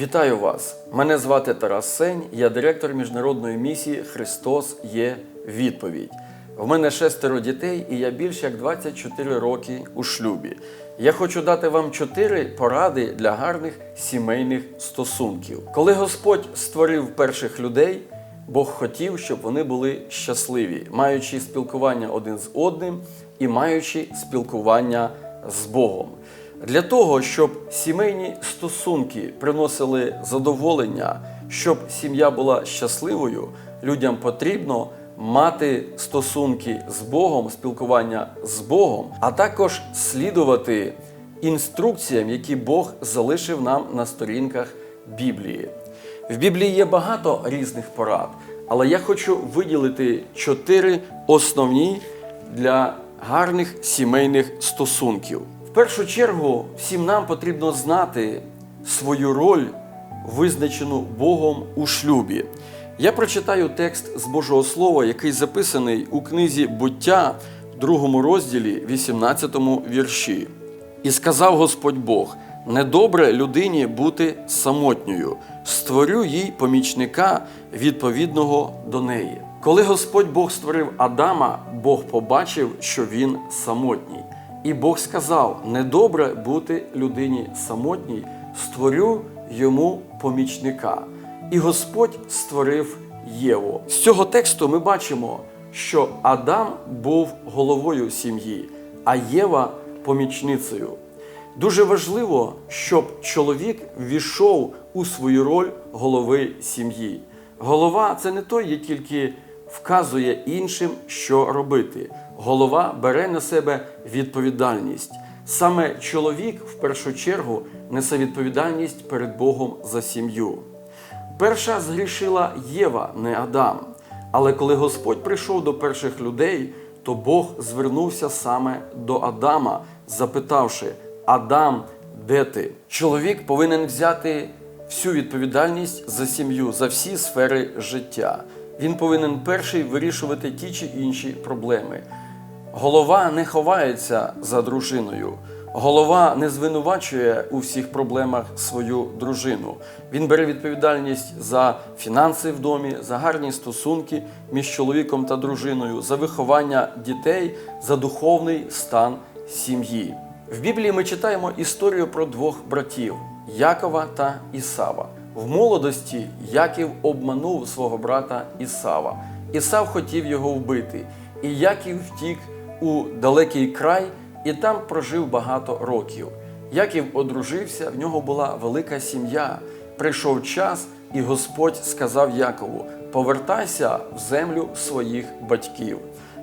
Вітаю вас! Мене звати Тарас Сень, я директор міжнародної місії Христос є відповідь. В мене шестеро дітей, і я більш як 24 роки у шлюбі. Я хочу дати вам чотири поради для гарних сімейних стосунків. Коли Господь створив перших людей, Бог хотів, щоб вони були щасливі, маючи спілкування один з одним і маючи спілкування з Богом. Для того, щоб сімейні стосунки приносили задоволення, щоб сім'я була щасливою, людям потрібно мати стосунки з Богом, спілкування з Богом, а також слідувати інструкціям, які Бог залишив нам на сторінках Біблії. В Біблії є багато різних порад, але я хочу виділити чотири основні для гарних сімейних стосунків. Першу чергу, всім нам потрібно знати свою роль, визначену Богом у шлюбі. Я прочитаю текст з Божого Слова, який записаний у книзі Буття, другому розділі, 18 вірші. І сказав Господь Бог: недобре людині бути самотньою, створю їй помічника відповідного до неї. Коли Господь Бог створив Адама, Бог побачив, що він самотній. І Бог сказав: недобре бути людині самотній, створю йому помічника. І Господь створив Єву. З цього тексту ми бачимо, що Адам був головою сім'ї, а Єва помічницею. Дуже важливо, щоб чоловік ввійшов у свою роль голови сім'ї. Голова це не той, який тільки вказує іншим, що робити. Голова бере на себе відповідальність. Саме чоловік в першу чергу несе відповідальність перед Богом за сім'ю. Перша згрішила Єва, не Адам. Але коли Господь прийшов до перших людей, то Бог звернувся саме до Адама, запитавши: Адам, де ти? Чоловік повинен взяти всю відповідальність за сім'ю, за всі сфери життя. Він повинен перший вирішувати ті чи інші проблеми. Голова не ховається за дружиною. Голова не звинувачує у всіх проблемах свою дружину. Він бере відповідальність за фінанси в домі, за гарні стосунки між чоловіком та дружиною, за виховання дітей, за духовний стан сім'ї. В Біблії ми читаємо історію про двох братів Якова та Ісава. В молодості Яків обманув свого брата Ісава. Ісав хотів його вбити, і Яків втік у далекий край і там прожив багато років. Яків одружився, в нього була велика сім'я. Прийшов час, і Господь сказав Якову: повертайся в землю своїх батьків.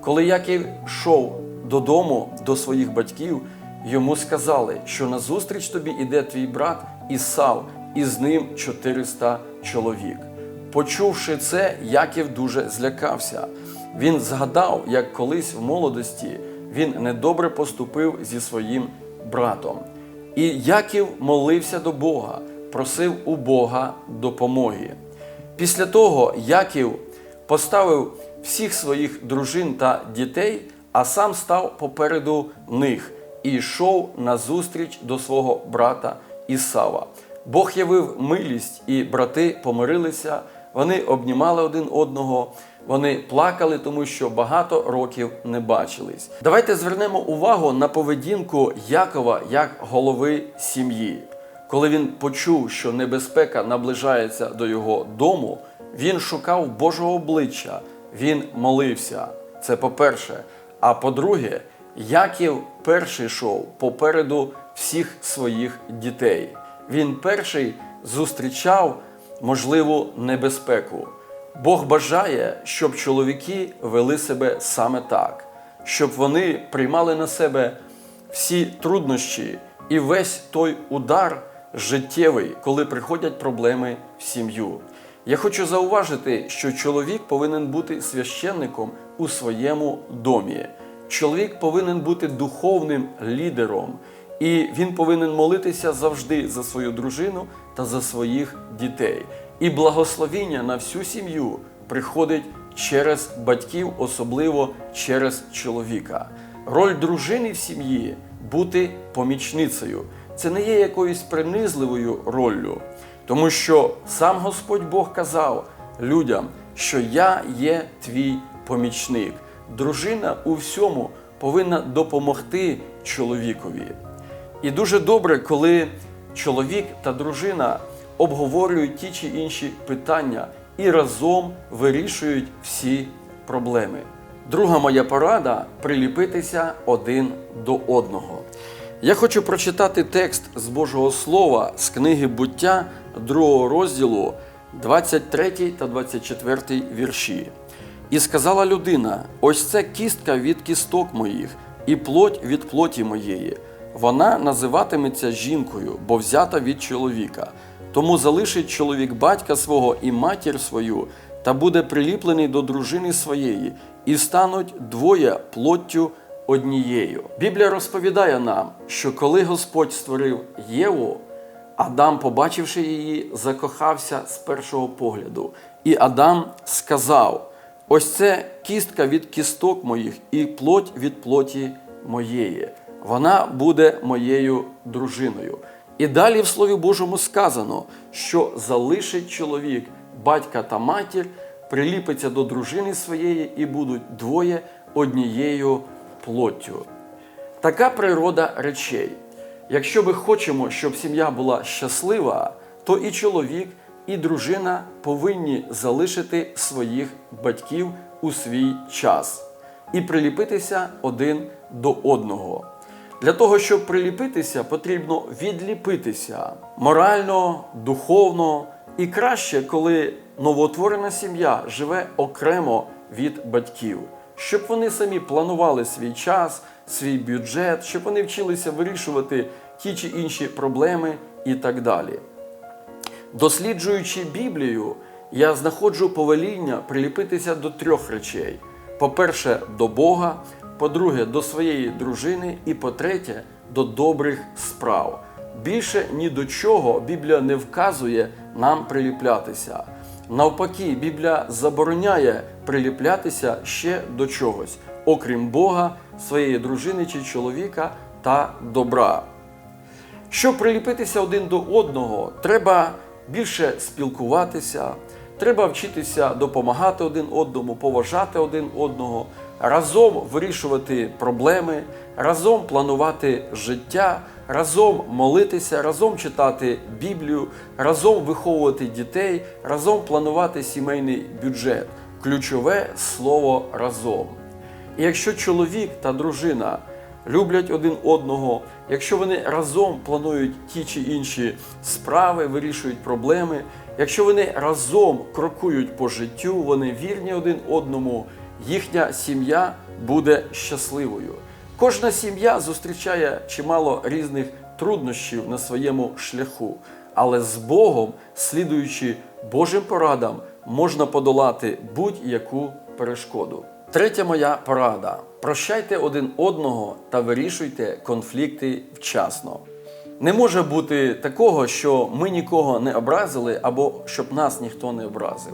Коли Яків йшов додому до своїх батьків, йому сказали, що назустріч тобі іде твій брат Ісав, і з ним 400 чоловік. Почувши це, Яків дуже злякався. Він згадав, як колись в молодості він недобре поступив зі своїм братом. І Яків молився до Бога, просив у Бога допомоги. Після того Яків поставив всіх своїх дружин та дітей, а сам став попереду них і йшов назустріч до свого брата Ісава. Бог явив милість, і брати помирилися, вони обнімали один одного, вони плакали, тому що багато років не бачились. Давайте звернемо увагу на поведінку Якова як голови сім'ї. Коли він почув, що небезпека наближається до його дому, він шукав Божого обличчя, він молився. Це по-перше. А по-друге, Яків перший йшов попереду всіх своїх дітей. Він перший зустрічав можливу небезпеку. Бог бажає, щоб чоловіки вели себе саме так, щоб вони приймали на себе всі труднощі і весь той удар життєвий, коли приходять проблеми в сім'ю. Я хочу зауважити, що чоловік повинен бути священником у своєму домі. Чоловік повинен бути духовним лідером, і він повинен молитися завжди за свою дружину та за своїх дітей. І благословіння на всю сім'ю приходить через батьків, особливо через чоловіка. Роль дружини в сім'ї бути помічницею. Це не є якоюсь принизливою роллю. Тому що сам Господь Бог казав людям, що я є твій помічник. Дружина у всьому повинна допомогти чоловікові. І дуже добре, коли чоловік та дружина обговорюють ті чи інші питання і разом вирішують всі проблеми. Друга моя порада приліпитися один до одного. Я хочу прочитати текст з Божого Слова з книги буття, другого розділу, 23 та 24 вірші. І сказала людина: ось це кістка від кісток моїх, і плоть від плоті моєї. Вона називатиметься жінкою, бо взята від чоловіка. Тому залишить чоловік батька свого і матір свою, та буде приліплений до дружини своєї, і стануть двоє плоттю однією. Біблія розповідає нам, що коли Господь створив Єву, Адам, побачивши її, закохався з першого погляду. І Адам сказав: ось це кістка від кісток моїх і плоть від плоті моєї. Вона буде моєю дружиною. І далі в Слові Божому сказано, що залишить чоловік батька та матір, приліпиться до дружини своєї і будуть двоє однією плоттю. Така природа речей. Якщо ми хочемо, щоб сім'я була щаслива, то і чоловік, і дружина повинні залишити своїх батьків у свій час і приліпитися один до одного. Для того, щоб приліпитися, потрібно відліпитися морально, духовно. І краще, коли новоутворена сім'я живе окремо від батьків, щоб вони самі планували свій час, свій бюджет, щоб вони вчилися вирішувати ті чи інші проблеми і так далі. Досліджуючи Біблію, я знаходжу повеління приліпитися до трьох речей: по-перше, до Бога, по-друге, до своєї дружини, і по-третє, до добрих справ. Більше ні до чого Біблія не вказує нам приліплятися. Навпаки, Біблія забороняє приліплятися ще до чогось, окрім Бога, своєї дружини чи чоловіка та добра. Щоб приліпитися один до одного, треба більше спілкуватися, треба вчитися допомагати один одному, поважати один одного, разом вирішувати проблеми, разом планувати життя, разом молитися, разом читати Біблію, разом виховувати дітей, разом планувати сімейний бюджет. Ключове слово разом. І якщо чоловік та дружина люблять один одного, якщо вони разом планують ті чи інші справи, вирішують проблеми, якщо вони разом крокують по життю, вони вірні один одному, їхня сім'я буде щасливою. Кожна сім'я зустрічає чимало різних труднощів на своєму шляху, але з Богом, слідуючи Божим порадам, можна подолати будь-яку перешкоду. Третя моя порада: прощайте один одного та вирішуйте конфлікти вчасно. Не може бути такого, що ми нікого не образили або щоб нас ніхто не образив.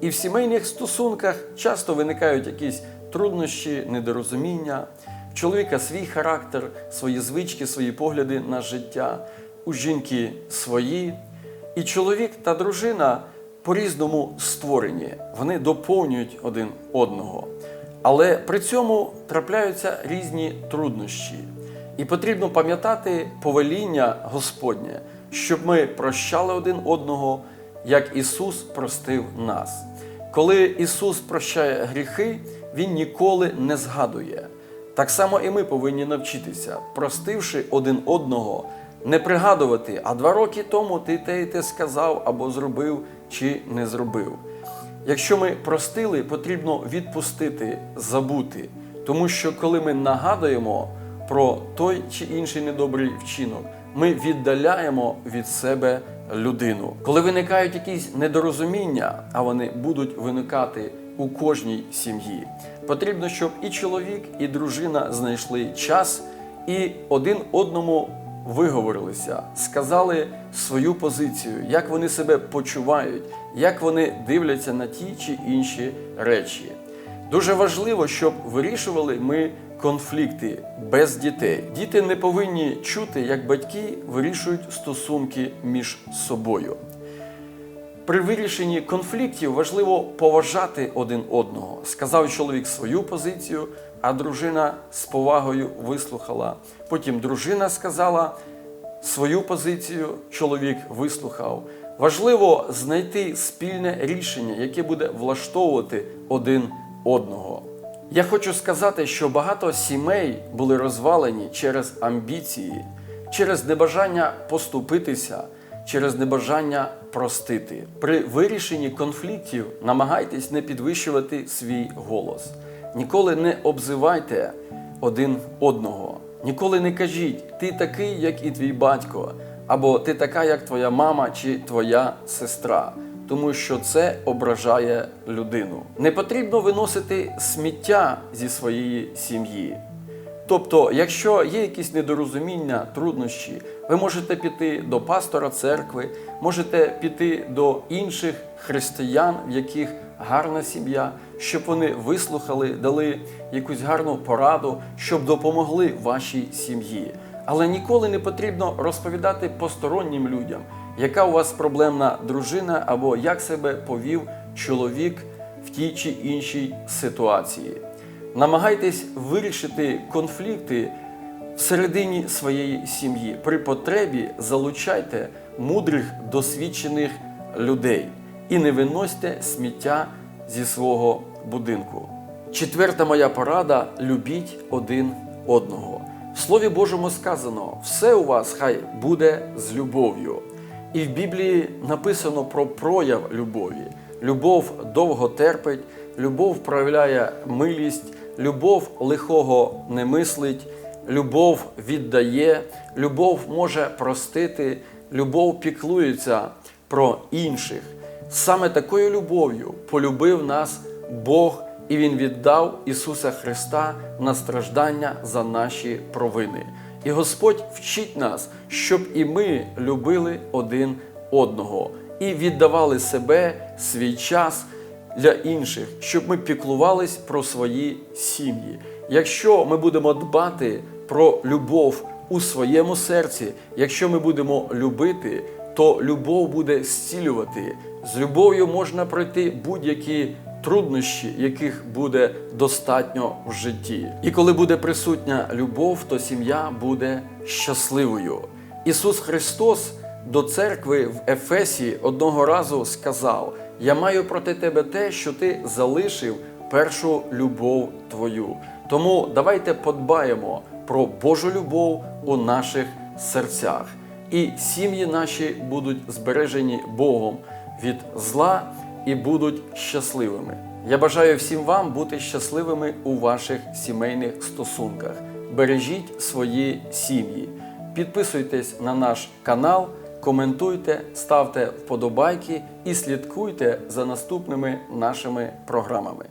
І в сімейних стосунках часто виникають якісь труднощі, недорозуміння. В чоловіка свій характер, свої звички, свої погляди на життя, у жінки свої. І чоловік та дружина по-різному створені, вони доповнюють один одного. Але при цьому трапляються різні труднощі. І потрібно пам'ятати повеління Господнє, щоб ми прощали один одного, як Ісус простив нас. Коли Ісус прощає гріхи, Він ніколи не згадує. Так само і ми повинні навчитися, простивши один одного, не пригадувати, а два роки тому ти те і те сказав або зробив чи не зробив. Якщо ми простили, потрібно відпустити, забути. Тому що коли ми нагадуємо про той чи інший недобрий вчинок, ми віддаляємо від себе людину. Коли виникають якісь недорозуміння, а вони будуть виникати у кожній сім'ї, потрібно, щоб і чоловік, і дружина знайшли час і один одному виговорилися, сказали свою позицію, як вони себе почувають, як вони дивляться на ті чи інші речі. Дуже важливо, щоб вирішували ми конфлікти без дітей. Діти не повинні чути, як батьки вирішують стосунки між собою. При вирішенні конфліктів важливо поважати один одного. Сказав чоловік свою позицію, а дружина з повагою вислухала. Потім дружина сказала свою позицію, чоловік вислухав. Важливо знайти спільне рішення, яке буде влаштовувати один одного. Я хочу сказати, що багато сімей були розвалені через амбіції, через небажання поступитися, через небажання простити. При вирішенні конфліктів намагайтесь не підвищувати свій голос. Ніколи не обзивайте один одного. Ніколи не кажіть, ти такий, як і твій батько, або ти така, як твоя мама чи твоя сестра, тому що це ображає людину. Не потрібно виносити сміття зі своєї сім'ї. Тобто, якщо є якісь недорозуміння, труднощі, ви можете піти до пастора церкви, можете піти до інших християн, в яких гарна сім'я, щоб вони вислухали, дали якусь гарну пораду, щоб допомогли вашій сім'ї. Але ніколи не потрібно розповідати постороннім людям, яка у вас проблемна дружина або як себе повів чоловік в тій чи іншій ситуації. Намагайтесь вирішити конфлікти всередині своєї сім'ї. При потребі залучайте мудрих, досвідчених людей і не виносьте сміття зі свого будинку. Четверта моя порада любіть один одного. В Слові Божому сказано: все у вас хай буде з любов'ю. І в Біблії написано про прояв любові. Любов довго терпить, любов проявляє милість, любов лихого не мислить, любов віддає, любов може простити, любов піклується про інших. Саме такою любов'ю полюбив нас Бог, і Він віддав Ісуса Христа на страждання за наші провини. І Господь вчить нас, щоб і ми любили один одного і віддавали себе, свій час для інших, щоб ми піклувались про свої сім'ї. Якщо ми будемо дбати про любов у своєму серці, якщо ми будемо любити, то любов буде зцілювати. З любов'ю можна пройти будь-які труднощі, яких буде достатньо в житті. І коли буде присутня любов, то сім'я буде щасливою. Ісус Христос до церкви в Ефесі одного разу сказав: Я маю проти тебе те, що ти залишив першу любов твою. Тому давайте подбаємо про Божу любов у наших серцях. І сім'ї наші будуть збережені Богом від зла і будуть щасливими. Я бажаю всім вам бути щасливими у ваших сімейних стосунках. Бережіть свої сім'ї. Підписуйтесь на наш канал, коментуйте, ставте вподобайки і слідкуйте за наступними нашими програмами.